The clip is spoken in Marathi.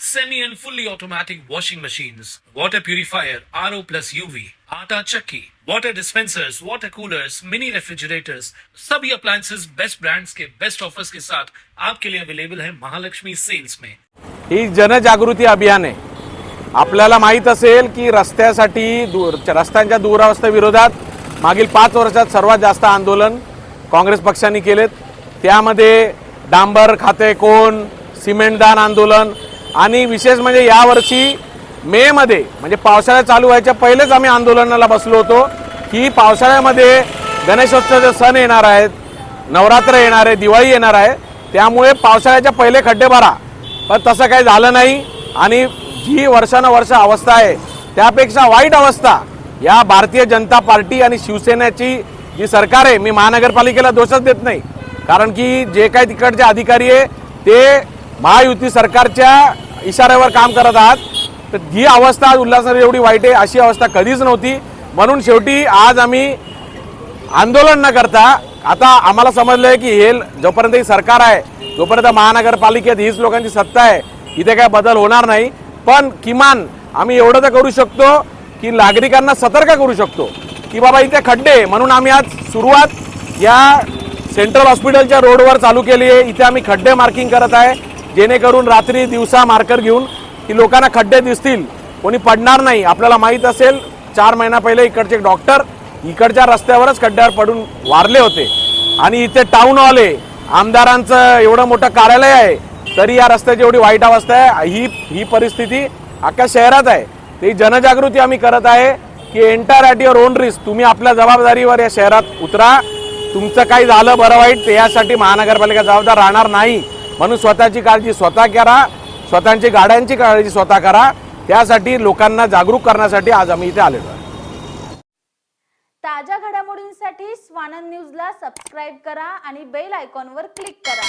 semi and fully automatic washing machines, water purifier, RO plus UV, आटा चक्की, water dispensers, water coolers, mini refrigerators, सभी appliances. बेस्ट brands के बेस्ट ऑफर्स के साथ आपके लिए अवेलेबल है महालक्ष्मी सेल्स में ही जनजागृती अभियान आहे. आपल्याला माहीत असेल की रस्त्यासाठी दूर रस्त्यांच्या दुरावस्थे विरोधात मागील पाच वर्षात सर्वात जास्त आंदोलन काँग्रेस पक्षाने केलेत. त्यामध्ये डांबर खाते कोण सिमेंटदान आंदोलन आणि विशेष म्हणजे यावर्षी मे मध्ये म्हणजे पावसाळा चालू व्हायच्या पहिलेच आम्ही आंदोलनाला बसलो होतो. की पावसाळ्यामध्ये गणेशोत्सवाचे सण येणार आहेत नवरात्र येणार आहे दिवाळी येणार आहे. त्यामुळे पावसाळ्याच्या पहिले खड्डे भरा पण तसं काही झालं नाही आणि जी वर्षानुवर्ष अवस्था आहे त्यापेक्षा वाईट अवस्था या भारतीय जनता पार्टी आणि शिवसेनेची जी सरकार आहे मी महानगरपालिकेला दोषच देत नाही. कारण की जे काही तिकडचे अधिकारी आहे ते महायुती सरकारच्या इशाऱ्यावर काम करत आहात. तर ही अवस्था आज उल्हासनगर एवढी वाईट आहे अशी अवस्था कधीच नव्हती. म्हणून शेवटी आज आम्ही आंदोलन न करता आता आम्हाला समजलंय की हे जोपर्यंत ही सरकार आहे जोपर्यंत महानगरपालिकेत हीच लोकांची सत्ता आहे इथे काय बदल होणार नाही. पण किमान आम्ही एवढं तर करू शकतो की नागरिकांना सतर्क करू शकतो की बाबा इथे खड्डे आहे. म्हणून आम्ही आज सुरुवात या सेंट्रल हॉस्पिटलच्या रोडवर चालू केली आहे. इथे आम्ही खड्डे मार्किंग करत आहे. जेणेकरून रात्री दिवसा मार्कर घेऊन की लोकांना खड्डे दिसतील कोणी पडणार नाही. आपल्याला माहीत असेल चार महिना पहिले इकडचे एक डॉक्टर इकडच्या रस्त्यावरच खड्ड्यावर पडून वारले होते. आणि इथे टाऊन हॉल आहे. आमदारांचं एवढं मोठं कार्यालय आहे तरी या रस्त्याची एवढी वाईट अवस्था आहे. ही ही परिस्थिती अख्ख्या शहरात आहे. ती जनजागृती आम्ही करत आहे की entire at your own risk तुम्ही आपल्या जबाबदारीवर या शहरात उतरा. तुमचं काही झालं बरं वाईट यासाठी महानगरपालिका जबाबदार राहणार नाही. म्हणून स्वतःची काळजी स्वतः करा स्वतःची गाड्यांची काळजी स्वतः करा. त्यासाठी लोकांना जागरूक करण्यासाठी आज आम्ही इथे आलेलो आहे. ताज्या घडामोडींसाठी स्वानंद न्यूजला सबस्क्राईब करा आणि बेल आयकॉनवर क्लिक करा.